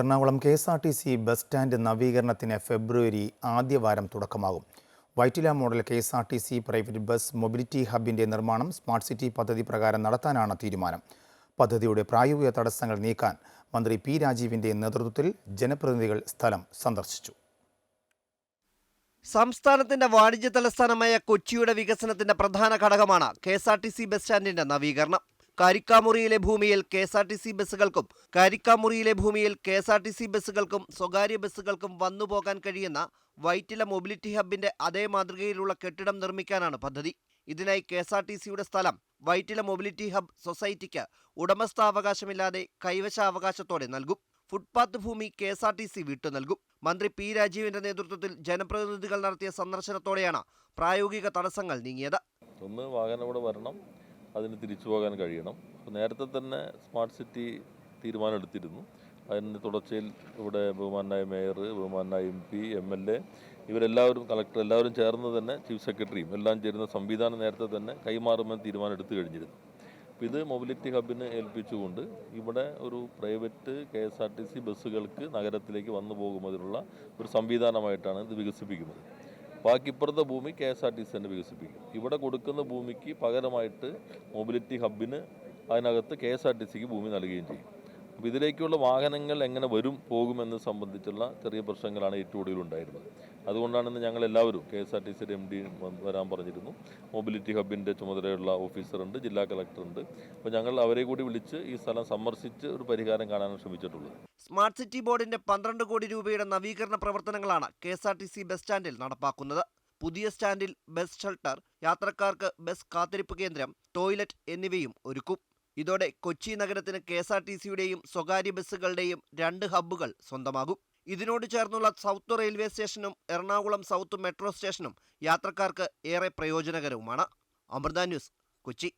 Ernakulam K S R T C bus stand നവീകരണത്തിന് ഫെബ്രുവരി ആദ്യവാരം തുടക്കമാകും. Vyttila model K S R T C private bus mobility ഹബിന്റെ നിർമ്മാണം smart city പദ്ധതി പ്രകാരം നടത്താനാണ് തീരുമാനം. പദ്ധതിയുടെ പ്രായോഗിക തടസ്സങ്ങൾ നീക്കാൻ മന്ത്രി പി രാജീവിന്റെ നേതൃത്വത്തിൽ ജനപ്രതിനിധികൾ സ്ഥലം സന്ദർശിച്ചു. സംസ്ഥാനത്തിന്റെ വാണിജ്യ തലസ്ഥാനമായ കൊച്ചിയുടെ വികസനത്തിന്റെ പ്രധാന ഘടകമാണ് K S R T C bus സ്റ്റാൻഡിന്റെ നവീകരണം. കാരിക്കാമുറിയിലെ ഭൂമിയിൽ K S R T C ബസ്സുകൾക്കും കാരിക്കാമുറിയിലെ ഭൂമിയിൽ K S R T C ബസ്സുകൾക്കും സ്വകാര്യ ബസ്സുകൾക്കും വന്നുപോകാൻ കഴിയുന്ന വൈറ്റില മൊബിലിറ്റി ഹബിന്റെ അതേ മാതൃകയിലുള്ള കെട്ടിടം നിർമ്മിക്കാനാണ് പദ്ധതി. ഇതിനായി കെ എസ് ആർ ടി സിയുടെ സ്ഥലം വൈറ്റില മൊബിലിറ്റി ഹബ് സൊസൈറ്റിക്ക് ഉടമസ്ഥാവകാശമില്ലാതെ കൈവശാവകാശത്തോടെ നൽകും. ഫുട്പാത്ത് ഭൂമി K S R T C വിട്ടു നൽകും. മന്ത്രി പി രാജീവിന്റെ നേതൃത്വത്തിൽ ജനപ്രതിനിധികൾ നടത്തിയ സന്ദർശനത്തോടെയാണ് പ്രായോഗിക തടസ്സങ്ങൾ നീങ്ങിയത്. ഒന്ന് വാഹനം ഇവിടെ വരണം. അതിന് തിരിച്ചു പോകാൻ കഴിയണം. അപ്പോൾ നേരത്തെ തന്നെ സ്മാർട്ട് സിറ്റി തീരുമാനം എടുത്തിരുന്നു അതിന് തുടർച്ചയിൽ ഇവിടെ ബഹുമാനായ മേയർ ബഹുമാനായ M P M L A ഇവരെല്ലാവരും കളക്ടർ എല്ലാവരും ചേർന്ന് തന്നെ ചീഫ് സെക്രട്ടറിയും എല്ലാം ചേരുന്ന സംവിധാനം നേരത്തെ തന്നെ കൈമാറുമെന്ന് തീരുമാനം എടുത്തു കഴിഞ്ഞിരുന്നു. അപ്പോൾ ഇത് മൊബിലിറ്റി ഹബിന് ഏൽപ്പിച്ചുകൊണ്ട് ഇവിടെ ഒരു private K S R T C ബസ്സുകൾക്ക് നഗരത്തിലേക്ക് വന്നു പോകുന്നതിനുള്ള ഒരു സംവിധാനമായിട്ടാണ് ഇത് വികസിപ്പിക്കുന്നത്. ബാക്കി ഇപ്പുറത്തെ ഭൂമി K S R T C തന്നെ വികസിപ്പിക്കും. ഇവിടെ കൊടുക്കുന്ന ഭൂമിക്ക് പകരമായിട്ട് മൊബിലിറ്റി ഹബിന് അതിനകത്ത് കെ എസ് ആർ ടി സിക്ക് ഭൂമി നൽകുകയും ചെയ്യും. അപ്പോൾ ഇതിലേക്കുള്ള വാഹനങ്ങൾ എങ്ങനെ വരും പോകുമെന്ന് സംബന്ധിച്ചുള്ള ചെറിയ പ്രശ്നങ്ങളാണ് ഏറ്റവും കൂടുതൽ ഉണ്ടായിരുന്നത്. അതുകൊണ്ടാണെന്ന് ഞങ്ങൾ എല്ലാവരും കെ എസ് ആർ ടി സിയുടെ എം ഡി വരാൻ പറഞ്ഞിരുന്നു. മൊബിലിറ്റി ഹബിന്റെ ചുമതലയുള്ള ഓഫീസറുണ്ട് ജില്ലാ കളക്ടറുണ്ട്. അപ്പോൾ ഞങ്ങൾ അവരെ കൂടി വിളിച്ച് ഈ സ്ഥലം സന്ദർശിച്ച് ഒരു പരിഹാരം കാണാനാണ് ശ്രമിച്ചിട്ടുള്ളത്. സ്മാർട്ട് സിറ്റി ബോർഡിന്റെ പന്ത്രണ്ട് കോടി രൂപയുടെ നവീകരണ പ്രവർത്തനങ്ങളാണ് K S R T C bus സ്റ്റാൻഡിൽ നടപ്പാക്കുന്നത്. പുതിയ സ്റ്റാൻഡിൽ ബസ് ഷെൽട്ടർ യാത്രക്കാർക്ക് ബസ് കാത്തിരിപ്പ് കേന്ദ്രം ടോയ്ലറ്റ് എന്നിവയും ഒരുക്കും. ഇതോടെ കൊച്ചി നഗരത്തിന് കെ എസ് ആർ ടി സിയുടെയും സ്വകാര്യ ബസ്സുകളുടെയും രണ്ട് ഹബ്ബുകൾ സ്വന്തമാകും. ഇതിനോട് ചേർന്നുള്ള സൗത്ത് റെയിൽവേ സ്റ്റേഷനും എറണാകുളം സൗത്ത് മെട്രോ സ്റ്റേഷനും യാത്രക്കാർക്ക് ഏറെ പ്രയോജനകരവുമാണ്. അമൃത ന്യൂസ് കൊച്ചി.